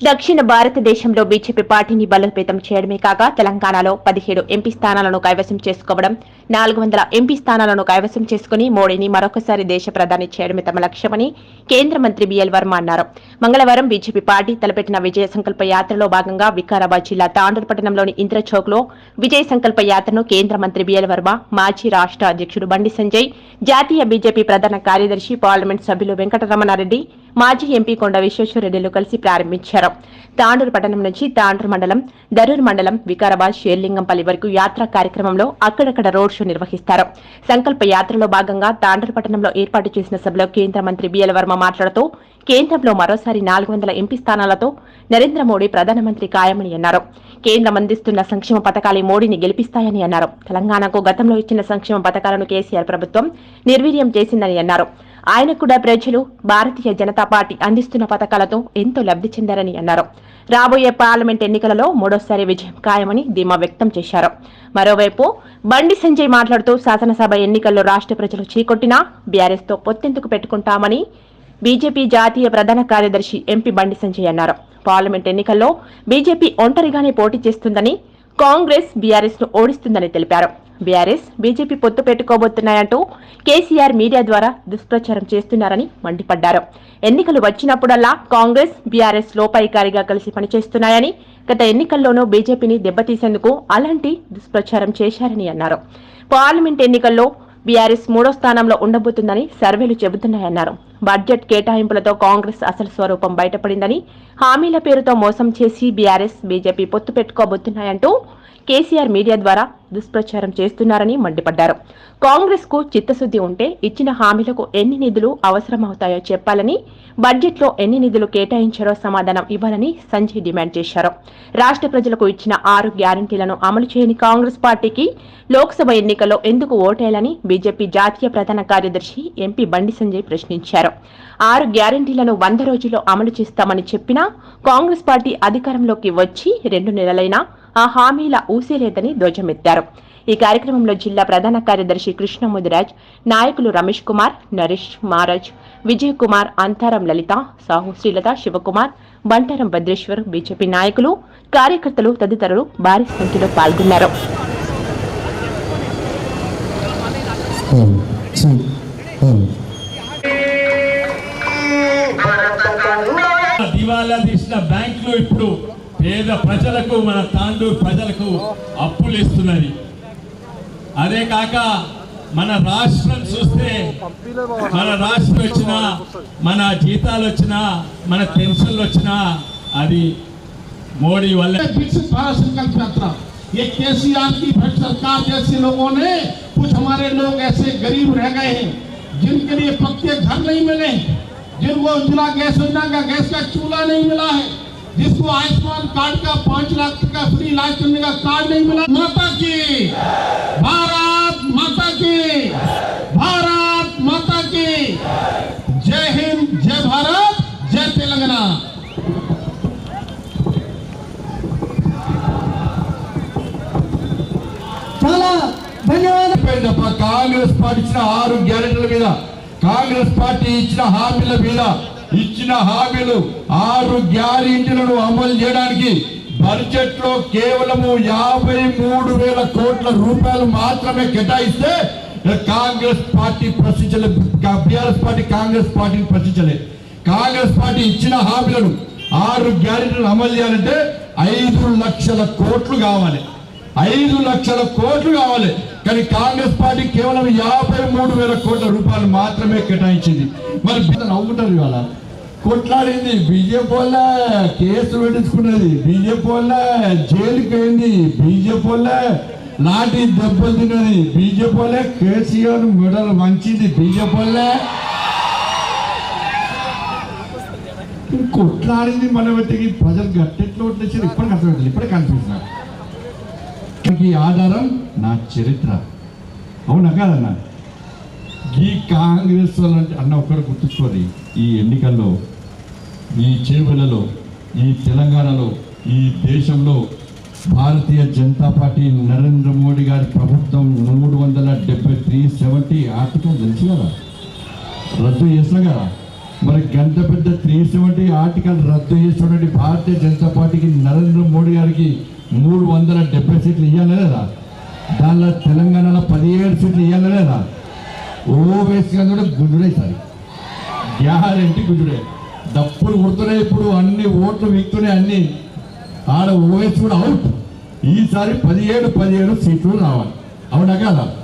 దక్షిణ భారతదేశంలో బీజేపీ పార్టీని బలోపేతం చేయడమే కాక తెలంగాణలో పదిహేడు ఎంపీ స్థానాలను కైవసం చేసుకోవడం నాలుగు వందల ఎంపీ స్థానాలను కైవసం చేసుకుని మోడీని మరొకసారి దేశ ప్రధాని చేయడమే తమ లక్ష్యమని కేంద్ర మంత్రి బిఎల్ వర్మ అన్నారు. మంగళవారం బీజేపీ పార్టీ తలపెట్టిన విజయ సంకల్ప యాత్రలో భాగంగా వికారాబాద్ జిల్లా తాండూరు పట్టణంలోని ఇంద్రచౌక్లో విజయ సంకల్ప యాత్రను కేంద్ర మంత్రి బిఎల్ వర్మ మాజీ రాష్ట్ర అధ్యక్షుడు బండి సంజయ్ జాతీయ బీజేపీ ప్రధాన కార్యదర్శి పార్లమెంట్ సభ్యులు వెంకటరమణారెడ్డి మాజీ ఎంపీ కొండ విశ్వేశ్వరరెడ్డిలు కలిసి ప్రారంభించారు. తాండూరు పట్టణం నుంచి తాండూరు మండలం దరూర్ మండలం వికారాబాద్ షేర్లింగంపల్లి వరకు యాత్ర కార్యక్రమంలో అక్కడక్కడ రోడ్ షో నిర్వహిస్తారు. సంకల్ప యాత్రలో భాగంగా తాండూరు పట్టణంలో ఏర్పాటు చేసిన సభలో కేంద్ర మంత్రి బిఎల్ వర్మ మాట్లాడుతూ కేంద్రంలో మరోసారి నాలుగు వందల ఎంపీ స్థానాలతో నరేంద్ర మోడీ ప్రధానమంత్రి ఖాయమని అన్నారు. కేంద్రం అందిస్తున్న సంక్షేమ పథకాలే మోడీని గెలిపిస్తాయని అన్నారు. తెలంగాణకు గతంలో ఇచ్చిన సంక్షేమ పథకాలను కేసీఆర్ ప్రభుత్వం నిర్వీర్యం చేసిందని అన్నారు. ఆయన కూడా ప్రజలు భారతీయ జనతా పార్టీ అందిస్తున్న పథకాలతో ఎంతో లబ్ధి చెందారని అన్నారు. రాబోయే పార్లమెంట్ ఎన్నికలలో మూడోసారి విజయం ఖాయమని ధీమా వ్యక్తం చేశారు. మరోవైపు బండి సంజయ్ మాట్లాడుతూ శాసనసభ ఎన్నికల్లో రాష్ట్ర ప్రజలు చీకొట్టినా బీఆర్ఎస్తో పొత్తెందుకు పెట్టుకుంటామని బీజేపీ జాతీయ ప్రధాన కార్యదర్శి ఎంపీ బండి సంజయ్ అన్నారు. పార్లమెంట్ ఎన్నికల్లో బీజేపీ ఒంటరిగానే పోటీ చేస్తుందని కాంగ్రెస్ బీఆర్ఎస్ను ఓడిస్తుందని తెలిపారు. బీఆర్ఎస్ బీజేపీ పొత్తు పెట్టుకోబోతున్నాయంటూ కేసీఆర్ మీడియా ద్వారా దుష్ప్రచారం చేస్తున్నారని మండిపడ్డారు. ఎన్నికలు వచ్చినప్పుడల్లా కాంగ్రెస్ బీఆర్ఎస్ లోపాయికారిగా కలిసి పనిచేస్తున్నాయని గత ఎన్నికల్లోనూ బీజేపీని దెబ్బతీసేందుకు అలాంటి దుష్ప్రచారం చేశారని అన్నారు. పార్లమెంట్ ఎన్నికల్లో బీఆర్ఎస్ మూడో స్థానంలో ఉండబోతుందని సర్వేలు చెబుతున్నాయన్నారు. బడ్జెట్ కేటాయింపులతో కాంగ్రెస్ అసలు స్వరూపం బయటపడిందని హామీల పేరుతో మోసం చేసి బీఆర్ఎస్ బీజేపీ పొత్తు పెట్టుకోబోతున్నాయంటూ కేసీఆర్ మీడియా ద్వారా దుష్ప్రచారం చేస్తున్నారని మండిపడ్డారు. కాంగ్రెస్కు చిత్తశుద్ది ఉంటే ఇచ్చిన హామీలకు ఎన్ని నిధులు అవసరమవుతాయో చెప్పాలని బడ్జెట్లో ఎన్ని నిధులు కేటాయించారో సమాధానం ఇవ్వాలని సంజయ్ డిమాండ్ చేశారు. రాష్ట్ర ప్రజలకు ఇచ్చిన ఆరు గ్యారంటీలను అమలు చేయని కాంగ్రెస్ పార్టీకి లోక్సభ ఎన్నికల్లో ఎందుకు ఓటేయాలని బీజేపీ జాతీయ ప్రధాన కార్యదర్శి ఎంపీ బండి సంజయ్ ప్రశ్నించారు. ఆరు గ్యారంటీలను వంద రోజుల్లో అమలు చేస్తామని చెప్పినా కాంగ్రెస్ పార్టీ అధికారంలోకి వచ్చి రెండు నెలలైనా ఆ హామీల ఊసేలేదని ధ్వజమెత్తారు. ఈ కార్యక్రమంలో జిల్లా ప్రధాన కార్యదర్శి కృష్ణముదిరాజ్ నాయకులు రమేష్ కుమార్ నరేష్ మహారాజ్ విజయ్ కుమార్ అంతారం లలిత సాహు శ్రీలత శివకుమార్ బంటారం భద్రేశ్వర్ బీజేపీ నాయకులు కార్యకర్తలు తదితరులు భారీ సంఖ్యలో పాల్గొన్నారు. One, తీసిన బ్యాంకులు ఇప్పుడు పేద ప్రజలకు మన తాండూరు ప్రజలకు అప్పులు ఇస్తున్నది అదే కాక మన రాష్ట్రం చూస్తే మన రాష్ట్రం వచ్చినా మన జీతాలు వచ్చినా మన పెన్షన్లు వచ్చినా అది మోడీ వల్ల विकसित भारत संकल्प यात्रा ये केसीआर की भ्रष्ट सरकार जैसे लोगों ने कुछ हमारे लोग ऐसे गरीब रह गए हैं जिनके लिए पक्के घर नहीं मिले जिनको उज्ज्वला गैस योजना का गैस का चूल्हा नहीं मिला है जिसको आयुष्मान कार्ड का पांच लाख का फ्री इलाज करने का कार्ड नहीं मिला माता की भारत माता की भारत माता की जय हिंद जय भारत जय तेलंगाना చాలా ధన్యవాదాలు చెప్పాడు తప్ప కాంగ్రెస్ పార్టీ ఇచ్చిన ఆరు గ్యారెంటీల మీద కాంగ్రెస్ పార్టీ ఇచ్చిన హామీల మీద ఇచ్చిన హామీలు ఆరు గ్యారెంటీలను అమలు చేయడానికి బడ్జెట్లో కేవలము యాభై మూడు వేల కోట్ల రూపాయలు మాత్రమే కేటాయిస్తే కాంగ్రెస్ పార్టీ ప్రశ్నించలేదు బీఆర్ఎస్ పార్టీ కాంగ్రెస్ పార్టీని ప్రశ్నించలే. కాంగ్రెస్ పార్టీ ఇచ్చిన హామీలను ఆరు గ్యారెంటీలను అమలు చేయాలంటే ఐదు లక్షల కోట్లు కావాలి. ఐదు లక్షల కోట్లు కావాలి. కానీ కాంగ్రెస్ పార్టీ కేవలం యాభై మూడు వేల కోట్ల రూపాయలు మాత్రమే కేటాయించింది. మరి నవ్వుకుంటారు ఇవాళ. కొట్లాడింది బీజేపీ వల్ల కేసులు పెట్టించుకున్నది. బీజేపీ వల్ల జైలుకి అయింది బీజేపీ వల్ల లాఠీ దెబ్బలు తిన్నది. బీజేపీ వల్ల కేసీఆర్ మెడల్ మంచింది బీజేపీ వల్ల కొట్లాడింది మన వ్యక్తికి ప్రజలు గట్టెట్లో వచ్చేసి ఇప్పటికి అర్థమవుతుంది ఇప్పుడే కనిపిస్తున్నారు ఈ ఆధారం నా చరిత్ర. అవునా కాదన్నా? ఈ కాంగ్రెస్ వాళ్ళంటే అన్న ఒక్కరు గుర్తుంచుకోరి ఈ ఎన్నికల్లో ఈ చేవెలలో ఈ తెలంగాణలో ఈ దేశంలో భారతీయ జనతా పార్టీ నరేంద్ర మోడీ గారి ప్రభుత్వం మూడు వందల డెబ్బై త్రీ సెవెంటీ ఆర్టికల్ తెలుసు కదా? రద్దు చేసిన కదా? మరి గంట పెద్ద త్రీ సెవెంటీ ఆర్టికల్ రద్దు చేసినటువంటి భారతీయ జనతా పార్టీకి నరేంద్ర మోడీ గారికి మూడు వందల డెబ్బై సీట్లు ఇవ్వాలి లేదా? దానిలో తెలంగాణలో పదిహేడు సీట్లు ఇవ్వాలి లేదా? ఓవేసి కూడా గుజుడే సార్. గ్యారంటీ గుజుడే డప్పులు కొడుతున్నాయి ఇప్పుడు అన్ని ఓట్లు వీక్తున్నాయి అన్ని. ఆడ ఓవేసి కూడా అవుట్. ఈసారి పదిహేడు పదిహేడు సీట్లు రావాలి. అవునా కదా?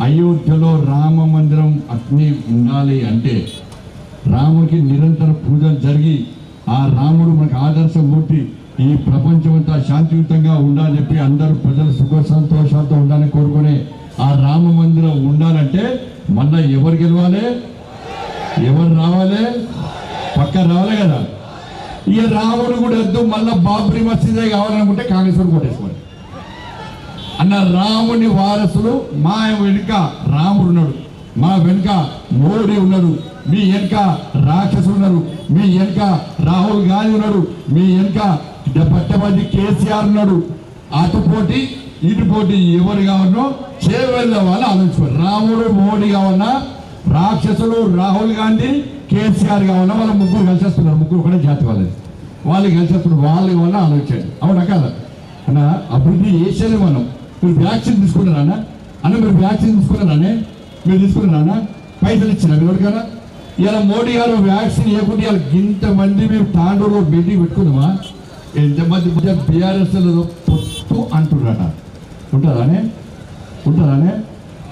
అయోధ్యలో రామ మందిరం అగ్ని ఉండాలి అంటే రాముడికి నిరంతర పూజలు జరిగి ఆ రాముడు మనకు ఆదర్శమూర్తి ఈ ప్రపంచమంతా శాంతియుతంగా ఉండాలని చెప్పి అందరూ ప్రజలు సుఖ సంతోషాలతో ఉండాలని కోరుకునే ఆ రామ మందిరం ఉండాలంటే మళ్ళా ఎవరు గెలవాలి? ఎవరు రావాలి? పక్క రావాలి కదా. ఇక రాముడు కూడా వద్దు మళ్ళీ బాబ్రీ మసీదే కావాలనుకుంటే కాంగ్రెస్ కూడా కొట్టేసుకోవాలి అన్న రాముని వారసులు మా వెనుక రాముడు ఉన్నాడు మా వెనుక మోడీ ఉన్నాడు మీ వెనుక రాక్షసులు ఉన్నారు మీ వెనుక రాహుల్ గాంధీ ఉన్నాడు మీ వెనుక పట్టమంది కేసీఆర్ ఉన్నాడు. అటు పోటీ ఇటు పోటీ ఎవరు కావాలో చేవెళ్ళ వాళ్ళు ఆలోచించారు రాముడు మోడీ కావాలన్నా రాక్షసులు రాహుల్ గాంధీ కేసీఆర్ కావాలన్నా వాళ్ళ ముగ్గురు కలిసేస్తున్నారు. ముగ్గురు ఒకటే జాతి వాళ్ళది. వాళ్ళు కలిసేస్తున్నారు. వాళ్ళు వల్ల ఆలోచించండి అవునా కదా? అన్న అభివృద్ధి చేసేది మనం. మీరు వ్యాక్సిన్ తీసుకున్నారా అన్న? అన్న మీరు వ్యాక్సిన్ తీసుకున్నారానే మీరు తీసుకున్నారా పైసలు ఇచ్చిన మీరు కదా ఇలా మోడీ గారు వ్యాక్సిన్ ఇవ్వకుండా ఇలా ఇంతమంది మేము తాండూరులో మీటింగ్ పెట్టుకున్నామా ఎంతమంది బీఆర్ఎస్ పొత్తు అంటున్నారట ఉంటుందానే ఉంటుందానే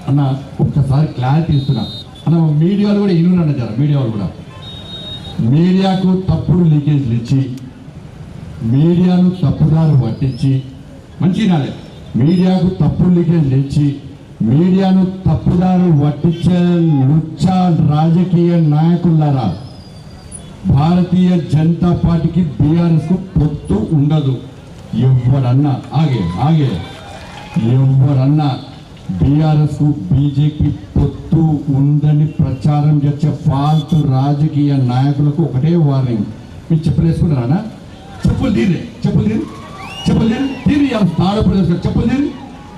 అన్న ఒక్కసారి క్లారిటీ ఇస్తున్నా. అన్న మీడియాలు కూడా ఇనురన్న జర మీడియా వాళ్ళు కూడా. మీడియాకు తప్పుడు లీకేజ్లు ఇచ్చి మీడియాను తప్పుదారు పట్టించి మంచి నాలే మీడియాకు తప్పుడు లీకేజ్లు ఇచ్చి మీడియాను తప్పుదారు పట్టించే లుచ్చ రాజకీయ నాయకులారా? భారతీయ జనతా పార్టీకి బీఆర్ఎస్కు పొత్తు ఉండదు. ఎవరన్నా ఆగే ఆగే. ఎవరన్నా బీఆర్ఎస్కు బీజేపీ పొత్తు ఉందని ప్రచారం చేసే ఫాల్తు రాజకీయ నాయకులకు ఒకటే వార్నింగ్ మీరు చెప్పలేసుకున్నారా చెప్పులు తీరే చెప్పులు తీరి. చెప్పులు తీరి తీరి తాడపడి చెప్పులు తీరి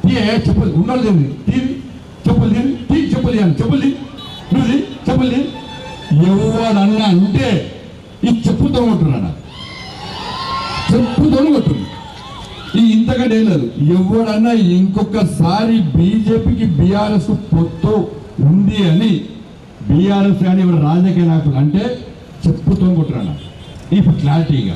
తీయే చెప్పులు ఉండాలి తీరి తీరి. చెప్పులు తీరి తీ చెప్పులు తీయాలి. చెప్పులు తీరి నువ్వు చెప్పులు తీరి ఎవరన్నా అంటే ఈ చెప్పుతో ఉంటున్నాడు చెప్పుతో కొట్టుంది ఈ ఇంతకంటే ఏం లేదు. ఎవడన్నా ఇంకొకసారి బీజేపీకి బీఆర్ఎస్ పొత్తు ఉంది అని బీఆర్ఎస్ కానీ ఎవరు రాజకీయ నాయకులు అంటే చెప్పుతో కొట్టురాడు ఇప్పుడు క్లారిటీగా.